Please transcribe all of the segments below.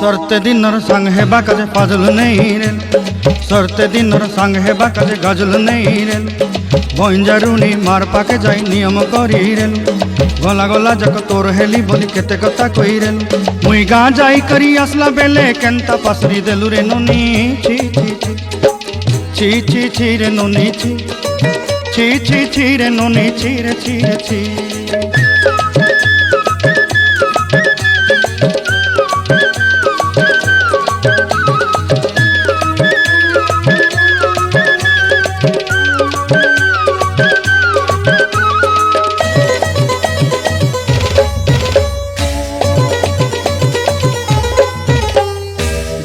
সরতে দিনর সঙ্গ হেবা কাজে ফাজল নেই রে। সরতে দিনর সঙ্গ হেবা কাজে গজল নেই রে। বঞ্জারুনি মার পাকে যাই নিয়ম করিরেন গলা গলা যাক তোর হেলি বলি কেতে কথা কই মুই গা যাই করি আসলা বেলে কেনতা পাসরি দেলু রে নুনি। ছি ছি ছি ছি রে নুনি, ছি। ছি ছি ছি রে নুনি, ছি রে ছি রে, ছি।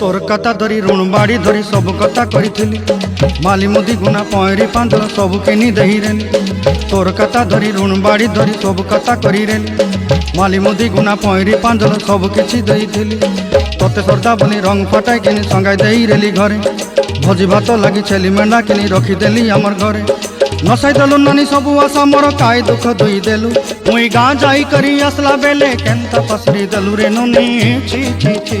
তোর কথা ধরি ঋণ বাড়ি ধরি সব কথা করেছিলি মালি মুদি গুনা পয়রি পাঁচর সব কিনি দেহি দেহিরেলি তোর কথা ধরি ঋণ বাড়ি ধরি সব কথা করি রেনি মালি মুদি গুনা পয়রি পাঁচর সব কিছু দেইছিলি তোতে সর্দা বলি রং ফটাই কিনি সঙ্গাই দেই রেলি ঘরে ভোজি ভাত লাগি ছেলি মেন্ডা কিনি রখি দেলি আমার ঘরে নসাই দেলু নানি সবু আশা মোর কায় দুঃখ দুই দেলু মুই গাঁ যাই করি আসলা বেলে কেন্তা পসরি দেলু রে নুনি ছি ছি ছি